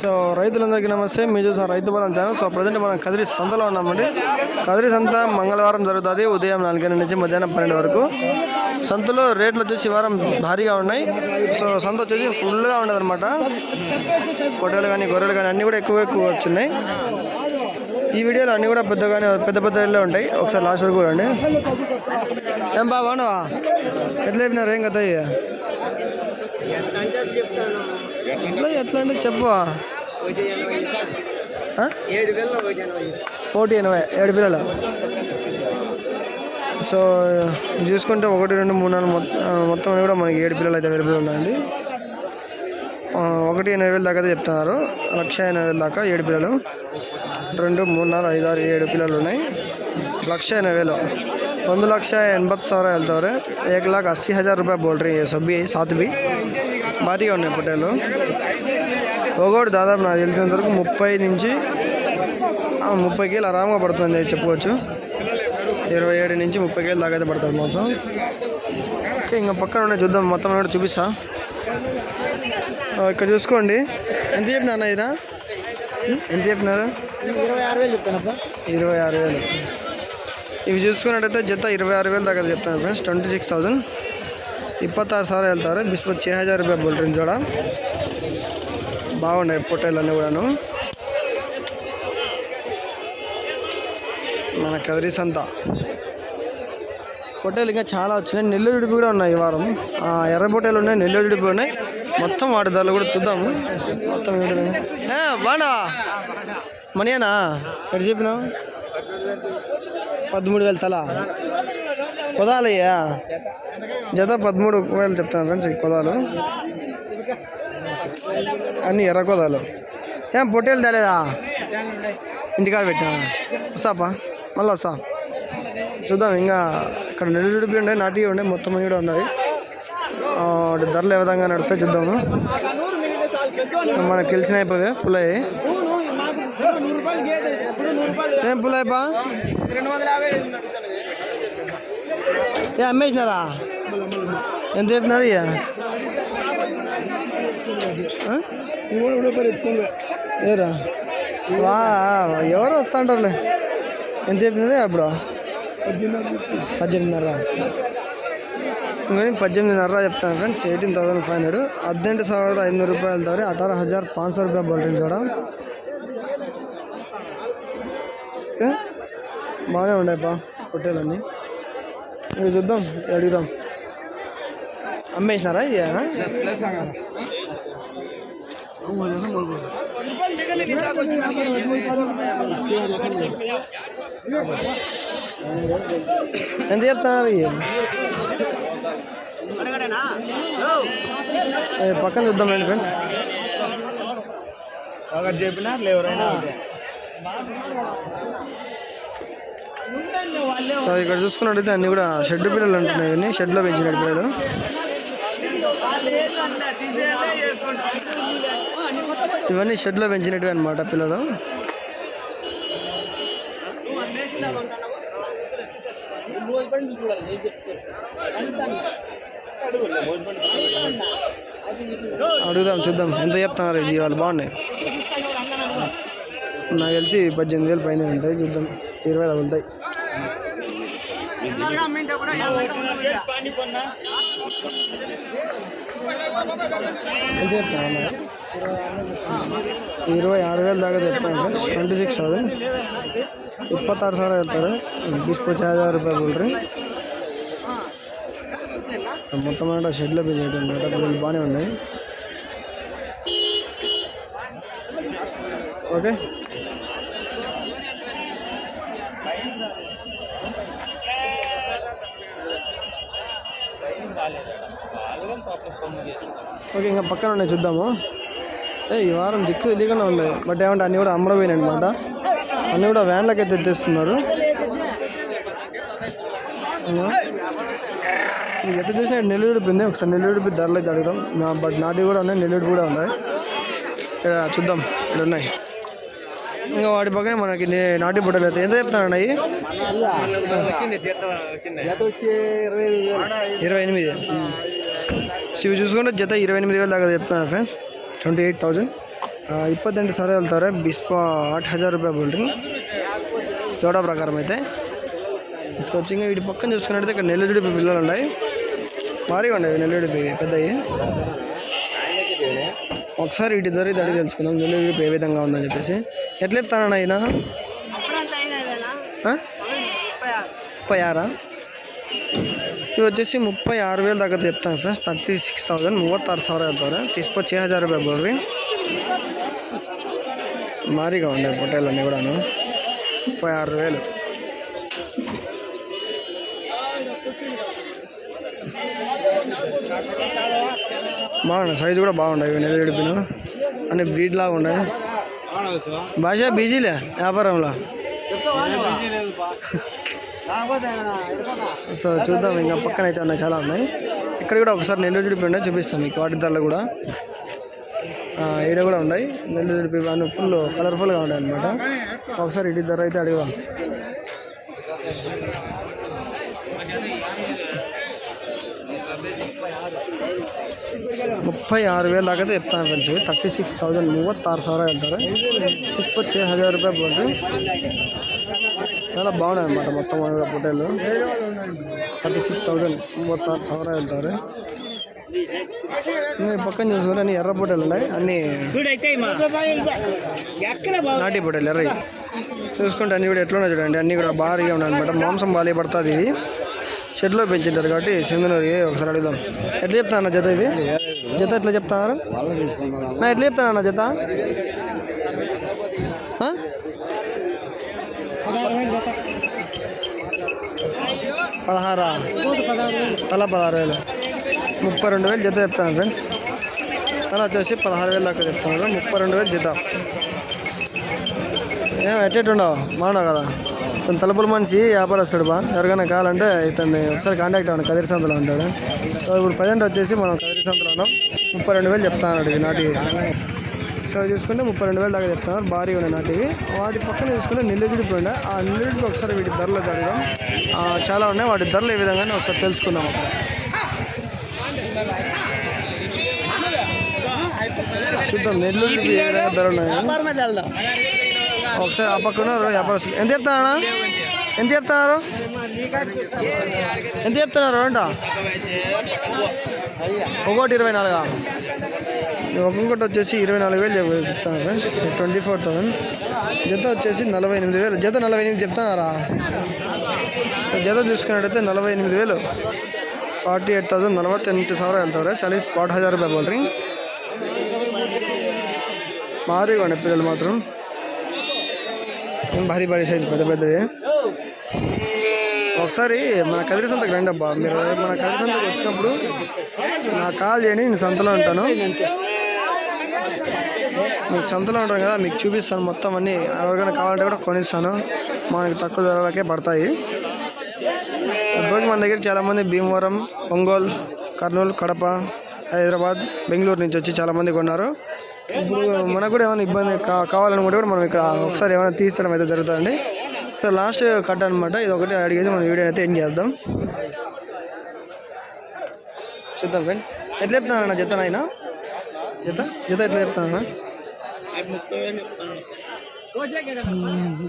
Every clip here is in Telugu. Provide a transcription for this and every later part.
సో రైతులందరికీ నమస్తే. మీరు చూసిన రైతు బలం ఛానల్ సో ప్రజెంట్ మనం కదిరి సంతలో ఉన్నామండి. కదిరి సంత మంగళవారం జరుగుతుంది. ఉదయం నాలుగు నుంచి మధ్యాహ్నం పన్నెండు వరకు. సంతలో రేట్లు వచ్చేసి వారం భారీగా ఉన్నాయి. సో సంత వచ్చేసి ఫుల్గా ఉండదు అనమాట పొట్టలు కానీ గొర్రెలు కానీ అన్నీ కూడా ఎక్కువ ఎక్కువ వచ్చున్నాయి ఈ వీడియోలో అన్నీ కూడా పెద్దగానే పెద్ద పెద్ద ఉంటాయి. ఒకసారి లాస్ట్ వరకు కూడా అండి ఏం బాబా ఎట్లా చెప్పినారు? ఏం కదా ఎట్లా ఎట్లా అంటే చెప్పు ఆ? ఏడు వేల ఒకటి ఎనభై కోటి ఎనభై ఏడు పిల్లలు సో ఇది చూసుకుంటే ఒకటి రెండు మూడు నాలుగు మొత్తం మొత్తం అన్ని కూడా మనకి ఏడు పిల్లలు అయితే అవైలబుల్ ఉన్నాయండి ఆ, ఒకటి ఎనభై వేలు దాకా అయితే చెప్తున్నారు లక్ష ఎనభై వేలు దాకా ఏడు పిల్లలు రెండు మూడు నాలుగు ಐದು ಆರು ಏಳು ಪಿಲ್ಲರ್ ఉన్నాయి ಲಕ್ಷ ಎನಭೈ ವೇಲು ಒಂದು ಲಕ್ಷ ಎಂಬತ್ತು ಸಾವಿರ ಹೇಳ್ತವ್ರೆ ಏಕ್ ಲಾಕ್ ಅಸ್ಸಿ ಹಜಾರ್ ರೂಪಾಯಿ ಬೋಲ್ರಿ ಸಬ್ಬಿ సాత్ బి భారీగా ఉన్నాయి పొట్టేలు ఒకటి దాదాపు నాకు తెలిసినంత వరకు ముప్పై నుంచి ముప్పై కేలు ఆరామ్గా పడుతుంది చెప్పుకోవచ్చు. ఇరవై ఏడు నుంచి ముప్పై కేలు దాకా అయితే పడుతుంది మొత్తం ఓకే ఇంకా పక్కన ఉన్నాయి చూద్దాం మొత్తం కూడా చూపిస్తా. ఇక్కడ చూసుకోండి. ఎంత చెప్పినా ఇదా ఎంత చెప్పినారు? ఇరవై ఆరు వేలు. ఇవి చూసుకున్నట్టయితే జత ఇరవై ఆరు వేలు దాకా చెప్తాను ఫ్రెండ్స్ ట్వంటీ సిక్స్ థౌజండ్. ಇಪ್ಪತ್ತಾರು ಸಾವಿರ ಹೇಳ್ತಾರೆ ಬಿಸ್ಬತ್ ಛೇ ಹಜಾರ್ ರೂಪಾಯಿ ಬೋಲ್ರಿ ಜೋಡ బాగున్నాయి పొట్టేలన్నీ కూడాను మన కదిరి సంత పొట్టేలు ఇంకా చాలా వచ్చినాయి నెల్లూరు ఉడిపి కూడా ఉన్నాయి ఈ వారం ఆ, ఎర్ర పొట్టేలు ఉన్నాయి నెల్లూరు ఉడిపి ఉన్నాయి మొత్తం వాటి ధరలు కూడా చూద్దాము మొత్తం ఏంటి బాగా మనీనా ఎక్కడ చెప్పినావు పదమూడు వేలు తల కుదాలయ్యా? జత పదమూడు వేలు చెప్తాను ఫ్రెండ్స్ ఈ కుదాలు. అన్ని ఎర్ర కుదాలు. ఏం పొట్టేలు తేలేదా? ఇంటికాడ పెట్టా వస్తాపా? మళ్ళీ వస్తా. చూద్దాం ఇంకా ఇక్కడ నిలుడిపి ఉండే నాటి ఉండే మొత్తం అన్ని కూడా ఉన్నాయి. వాటి ధరలు ఏ విధంగా నడుస్తాయి చూద్దాము. మనకు తెలిసిన అయిపోయి పుల్లయ్యి. ఏం పుల్లయ్యపా ఏ అమ్మేసినారా ఎంత చెప్పినారు ఇక ఏరా వా ఎవరు వస్తా అంటారులే ఎంత చెప్పినారే అప్పుడు పద్దెనిమిదిన్నర ఇంకొని పద్దెనిమిదిన్నర చెప్తాను friends eighteen thousand five hundred ಹದಿನೆಂಟು ಸಾವಿರದ ಐನೂರು ರೂಪಾಯಿ ಹೇಳ್ತಾವ್ರೆ ಅಠಾರ ಹಜಾರ್ ಪಾಂಚ್ ಸौ ರೂಪಾಯಿ ಬೋಲ್ರಿ చూడ బాగానే ఉన్నాయిపా పొట్టేలన్నీ ఇవి చూద్దాం అడుగుదాం అమ్మేసినారా ఎంత చెప్తున్నారు పక్కన చూద్దాం రండి ఫ్రెండ్స్. ఒకటి చెప్పినా ఎవరైనా సో ఇక్కడ చూసుకున్నట్టయితే అన్ని కూడా షెడ్ పిల్లలు అంటున్నాయి ఇవన్నీ. షెడ్లో పెంచిన పిల్లలు. ఇవన్నీ షెడ్లో పెంచినట్టు అనమాట పిల్లలు. అడుగుదాం చూద్దాం. ఎంత చెప్తున్నారు జీవాలు? బాగున్నాయి. నాకు తెలిసి పద్దెనిమిది వేలు పైన ఉంటాయి చూద్దాం. ఇరవై ఐదు ఉంటాయి. ఇరవై ఆరు వేలు దాకా చెప్తాను. ఫ్రెండ్స్ ట్వంటీ సిక్స్ థౌసంಡ್ ಇಪ್ಪತ್ತಾರು సార్ ಹೇಳ್ತಾರೆ ಬಿಸ್ ಪಚಾಸ್ ಹಜಾರ್ ರೂಪಾಯಿ ಬಿಡ್ರಿ మొత్తం అంటే షెడ్లో బిజీ అన్నమాట బిల్లు బాగానే ఉన్నాయి. ఓకే. ఓకే ఇంకా పక్కన ఉన్నాయి చూద్దాము. ఏ ఈ వారం దిక్కు తెలియకుండా ఉన్నాయి. బట్ ఏమంటే అన్నీ కూడా అమ్మడపోయినాయి అనమాట అన్నీ కూడా వ్యాన్లకి అయితే తెస్తున్నారు మీకు ఎట్లా చూసినా నెల్లూరు ఒకసారి నెల్లూరు ధరలు అయితే అడుగుదాం. బట్ నాటి కూడా ఉన్నాయి నెల్లూరు కూడా ఉన్నాయి. ఇక్కడ చూద్దాం ఇక్కడ ఉన్నాయి. ఇంకా వాటి పక్కనే మనకి నే- నాటి బుట్టలు అయితే ఎంత చెప్తానండి అవి వచ్చింది తీర్థం వచ్చింది ఇరవై ఎనిమిది సో ఇవి చూసుకుంటే జత ఇరవై ఎనిమిది వేలు దాకా చెప్తున్నారు ఫ్రెండ్స్ ట్వంటీ ఎయిట్ థౌజండ్ ಇಪ್ಪತ್ತೆಂಟು ಸಾವಿರ ಹೇಳ್ತಾರೆ ಬಿಸ್ಪ ಆಟ್ ಹಜಾರ್ రూపాయ బోల్డ్రింగ్ చోడా ప్రకారం అయితే తీసుకొచ్చి ఇంకా వీటి పక్కన చూసుకున్నట్టయితే ఇక్కడ నెల్లూడి పిల్లలు ఉన్నాయి భారీగా ఉన్నాయి నెల్లూడి పెద్దవి ఒకసారి ఇటు ధర ఇది అడిగి తెలుసుకుందాం జొన్న ఏ విధంగా ఉందని చెప్పేసి. ఎట్లా చెప్తానన్నా ఆయన ముప్పై ఆరా. ఇవి వచ్చేసి ముప్పై ఆరు వేలు దగ్గర చెప్తాను ఫ్రెండ్స్. థర్టీ సిక్స్ థౌసండ్ మూవత్తారు ಸಾವಿರ ಹೇಳ್ತಾರೆ తీసుకొచ్చి హజార్ రూపాయ బోర్రి మారిగా ఉండే పొట్టేలన్నీ కూడాను. ముప్పై ఆరు వేలు. బాగున్నాయి. సైజు కూడా బాగున్నాయి ఇవి నెల విడిపిన అన్ని బ్రీడ్ లాగా ఉన్నాయి. భాష బిజీలే వ్యాపారంలో. సో చూద్దాం ఇంకా పక్కన అయితే ఉన్నాయి చాలా ఉన్నాయి. ఇక్కడ కూడా ఒకసారి నెల్లూరు జుడిపి ఉన్నాయి చూపిస్తాం మీకు వాటి ధరలు కూడా. ఈడ కూడా ఉన్నాయి నెల్లూరు జుడిపి అన్ని ఫుల్ కలర్ఫుల్గా ఉన్నాయి అనమాట ఒకసారి ఇటు ధర అయితే అడుగుదాం. ముప్పై ఆరు వేలు దాకా చెప్తాను friends. Thirty six thousand thousand ಮೂವತ್ತಾರು ಸಾವಿರ ಹೇಳ್ತಾರೆ ಇಪ್ಪತ್ತು హజార్ రూపాయలు పోతుంది చాలా బాగున్నాయి అనమాట మొత్తం కూడా పొటేలు థర్టీ సిక్స్ థౌజండ్ మూవత్తారు సవర వెళ్తారు మీరు పక్కన చూసుకుంటే అన్ని ఎర్ర పొటేలు ఉన్నాయి. అన్ని నాటి పొటేలు ఎర్రవి. చూసుకుంటే అన్నీ కూడా ఎట్లున్నాయి చూడండి. అన్నీ కూడా భారీగా ఉన్నాయి అనమాట మాంసం బాగా పడుతుంది ఇది. షెడ్లో పెంచింటారు కాబట్టి సింధనూరి ఒకసారి అడుగుదాం. ఎట్లా చెప్తా అన్న జత ఇది? జత ఎట్లా చెప్తారు? నా ఎట్లా చెప్తాను అన్న జత? పదహారా? తల పదహారు వేలు. ముప్పై రెండు వేలు జత చెప్తాను ఫ్రెండ్స్. తల వచ్చేసి పదహారు వేలు దాకా చెప్తాను. ముప్పై రెండు వేలు జత. ఏం ఎట్టేటుండవు బాగున్నావు కదా? తన తలుపుల మనిషి వ్యాపారస్తుడు బా. ఎవరికైనా కావాలంటే ఇతన్ని ఒకసారి కాంటాక్ట్ అవ్వండి. కదిరి సంతలో ఉంటాడు. సో ఇప్పుడు ప్రజెంట్ వచ్చేసి మనం కదిరి సంతలో ఉన్నాం. ముప్పై రెండు వేలు చెప్తా అన్నాడు నాటి సో చూసుకుంటే ముప్పై రెండు వేలు దాకా చెప్తున్నారు. భారీ ఉన్నాయి నాటివి. వాటి పక్కన చూసుకుంటే నెల్లూరు ఉండే ఆ నెల్లూరుకి ఒకసారి వీటి ధరలు అడుగుదాం. చాలా ఉన్నాయి. వాటి ధరలు ఏ విధంగా ఒకసారి తెలుసుకుందాం. అక్కడ చూద్దాం నెల్లూరు ఏ విధంగా ఉన్నాయి? ఒకసారి ఆ పక్కన వ్యాపారస్తులు ఎంత చెప్తారా ఎంత చెప్తున్నారు? ఎంత చెప్తున్నారు? అంట ఒకటి ఇరవై నాలుగు? ఇంకోటి వచ్చేసి ఇరవై నాలుగు వేలు చెప్తాను ఫ్రెండ్స్ ట్వంటీ ఫోర్ థౌసండ్ జత వచ్చేసి నలభై ఎనిమిది వేలు. జత నలభై ఎనిమిది చెప్తున్నారా? జత చూసుకున్నట్టయితే నలభై ఎనిమిది వేలు. ఫార్టీ ఎయిట్ థౌసండ్ నలభై ఎనిమిది వెళ్తారు ಹೇಳ್ತವ್ರೆ పాటు హజార్ ಹಜಾರ್ ರೂಪಾಯಿ మారు ఇవ్వండి పిల్లలు మాత్రం. భారీ భారీ సైజు పెద్ద పెద్దవి ఒకసారి మన కదిరి సంతకు రండి అబ్బా. మీరు మన కదిరి సంతకు వచ్చినప్పుడు నాకు కాల్ చేయండి నేను సంతలో ఉంటాను. మీకు సంతలో ఉంటాను కదా మీకు చూపిస్తాను మొత్తం అన్నీ. ఎవరికైనా కావాలంటే కూడా కొనిస్తాను. మనకి తక్కువ ధరలకే పడతాయి. ఇప్పటికి మన దగ్గర చాలామంది భీమవరం ఒంగోలు కర్నూలు కడప హైదరాబాద్ బెంగళూరు నుంచి వచ్చి చాలామంది కొన్నారు. ఇప్పుడు మనకు కూడా ఏమైనా ఇబ్బంది కావాలనుకుంటే కూడా మనం ఇక్కడ ఒకసారి ఏమైనా తీసుకోవడం అయితే జరుగుతుందండి. సార్ లాస్ట్ కట్ అనమాట ఇది ఒకటి అడిగేసి మనం వీడియో అయితే ఎండ్ చేద్దాం. చూద్దాం ఫ్రెండ్స్ ఎట్లా చెప్తాను అన్న? జత నాయన? జత? జత ఎట్లా చెప్తాను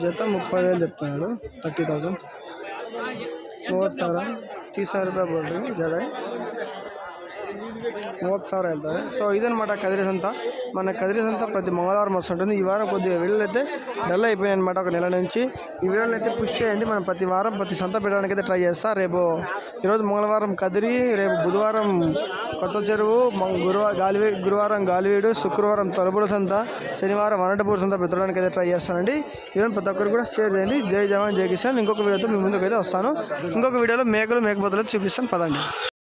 జత ముప్పై వేలు చెప్తున్నాడు. థర్టీ థౌజండ్ మూవత్ తీసారు రూపాయలు జడ. ಮೂವತ್ತು ಸಾವಿರ ಹೇಳ್ತಾರೆ సో ఇదనమాట కదిరి సంత మన కదిరి సంత ప్రతి మంగళవారం వస్తుంటుంది ఈ వారం కొద్దిగా వీడియోలు అయితే డల్ అయిపోయాయి అనమాట ఒక నెల నుంచి ఈ వీడియోలు అయితే పుష్ చేయండి మనం ప్రతి వారం ప్రతి సంత పెట్టడానికి అయితే ట్రై చేస్తా రేపు ఈరోజు మంగళవారం కదిరి రేపు బుధవారం కొత్త చెరువు మ- గురువారం గాలివీ గురువారం గాలివీడు శుక్రవారం తలుపుల సంత శనివారం అనంతపూర్ సంత పెట్టడానికి అయితే ట్రై చేస్తానండి ఈవెన్ ప్రతి ఒక్కరు కూడా షేర్ చేయండి జై జవాన్ జై కిసాన్ ఇంకొక వీడియోతో మీ ముందుకు అయితే వస్తాను ఇంకొక వీడియోలో మేకలు మేకపోతలు చూపిస్తాను పదండి